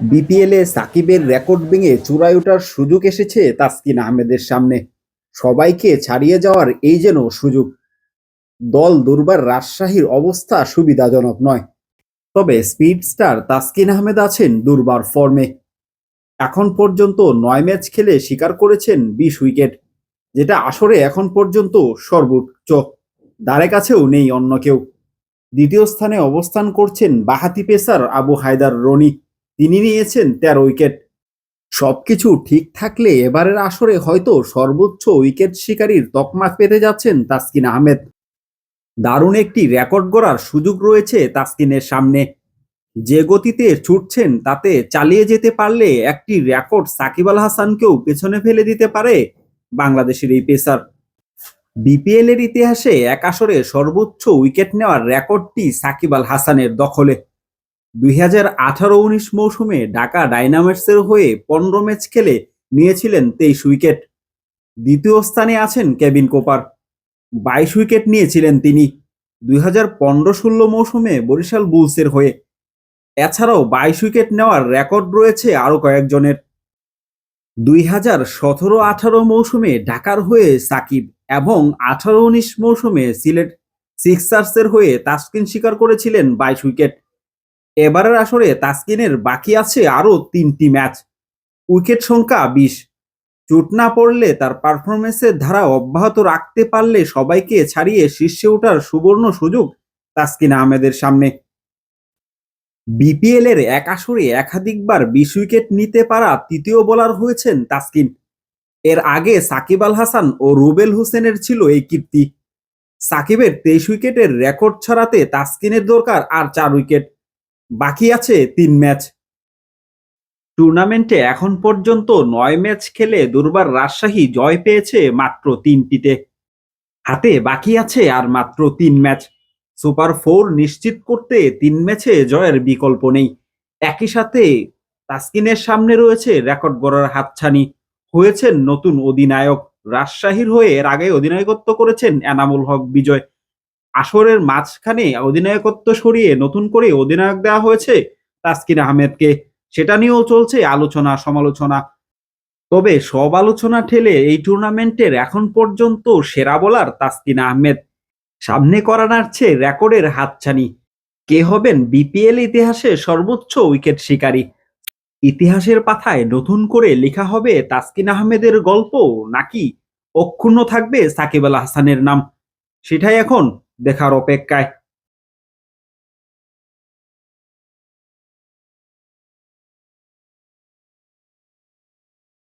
BPL সাকিবের record ভেঙে চূড়ায় ওঠার সুযোগ এসেছে তাসকিন আহমেদের সামনে। সবাইকে ছাড়িয়ে যাওয়ার এই যেন সুযোগ। দল দুর্বার রাজশাহীর অবস্থা সুবিধাজনক নয়। তবে স্পিড স্টার তাসকিন আহমেদ আছেন দুর্বার ফর্মে। এখন পর্যন্ত নয় ম্যাচ খেলে স্বীকার করেছেন বিশ উইকেট, যেটা আসরে এখন পর্যন্ত সর্বোচ্চ। দ্বারে কাছেও নেই অন্য কেউ। দ্বিতীয় স্থানে অবস্থান করছেন বাহাতি পেসার আবু হায়দার রনি। তিনি নিয়েছেন তেরো উইকেট। সবকিছু ঠিক থাকলে এবারের আসরে হয়তো সর্বোচ্চ উইকেট শিকারীর তকমা পেতে যাচ্ছেন তাসকিন আহমেদ। দারুণ একটি রেকর্ড গড়ার সুযোগ রয়েছে তাসকিনের সামনে। যে গতিতে ছুটছেন তাতে চালিয়ে যেতে পারলে একটি রেকর্ড সাকিব আল হাসানকেও পেছনে ফেলে দিতে পারে বাংলাদেশের এই পেসার। বিপিএল এর ইতিহাসে এক আসরে সর্বোচ্চ উইকেট নেওয়ার রেকর্ডটি সাকিব আল হাসানের দখলে। দুই হাজার আঠারো উনিশ মৌসুমে ঢাকা ডাইনামাইটসের হয়ে পনেরো ম্যাচ খেলে নিয়েছিলেন তেইশ উইকেট। দ্বিতীয় স্থানে আছেন কেবিন কোপার। বাইশ উইকেট নিয়েছিলেন তিনি দুই হাজার পনেরো ষোলো মৌসুমে বরিশাল বুলসের হয়ে। এছাড়াও বাইশ উইকেট নেওয়ার রেকর্ড রয়েছে আরও কয়েকজনের। দুই হাজার সতেরো আঠারো মৌসুমে ঢাকার হয়ে সাকিব এবং আঠারো উনিশ মৌসুমে সিলেট সিক্সার্সের হয়ে তাসকিন স্বীকার করেছিলেন বাইশ উইকেট। এবারের আসরে তাসকিনের বাকি আছে আরও তিনটি ম্যাচ। উইকেট সংখ্যা বিশ। চোট না পড়লে তার পারফরমেন্সের ধারা অব্যাহত রাখতে পারলে সবাইকে ছাড়িয়ে শীর্ষে ওঠার সুবর্ণ সুযোগ তাসকিন আহমেদের সামনে। বিপিএল এর এক আসরে একাধিকবার বিশ উইকেট নিতে পারা তৃতীয় বোলার হয়েছেন তাসকিন। এর আগে সাকিব আল হাসান ও রুবেল হোসেনের ছিল এই কীর্তি। সাকিবের তেইশ উইকেটের রেকর্ড ছড়াতে তাসকিনের দরকার আর চার উইকেট। বাকি আছে তিন ম্যাচ। টুর্নামেন্টে এখন পর্যন্ত নয় ম্যাচ খেলে দুর্বার রাজশাহী জয় পেয়েছে মাত্র তিনটিতে। হাতে বাকি আছে আর মাত্র তিন ম্যাচ। সুপার ফোর নিশ্চিত করতে তিন ম্যাচে জয়ের বিকল্প নেই। একই সাথে তাসকিনের সামনে রয়েছে রেকর্ড গড়ার হাতছানি। হয়েছেন নতুন অধিনায়ক। রাজশাহীর হয়ে এর আগে অধিনায়কত্ব করেছেন এনামুল হক বিজয়। আসরের মাঝখানে অধিনায়কত্ব সরিয়ে নতুন করে অধিনায়ক দেওয়া হয়েছে তাসকিন আহমেদকে। সেটা নিয়েও চলছে আলোচনা, সমালোচনা। তবে সব আলোচনা ঠেলে এই টুর্নামেন্টের এখন পর্যন্ত সেরা বোলার তাসকিন আহমেদ। সামনে করা নাড়ছে রেকর্ডের হাতছানি। কে হবেন বিপিএল ইতিহাসে সর্বোচ্চ উইকেট শিকারী? ইতিহাসের পাথায় নতুন করে লেখা হবে তাসকিন আহমেদের গল্প নাকি অক্ষুণ্ণ থাকবে সাকিব আল হাসানের নাম? সেটাই এখন dejar OPEC.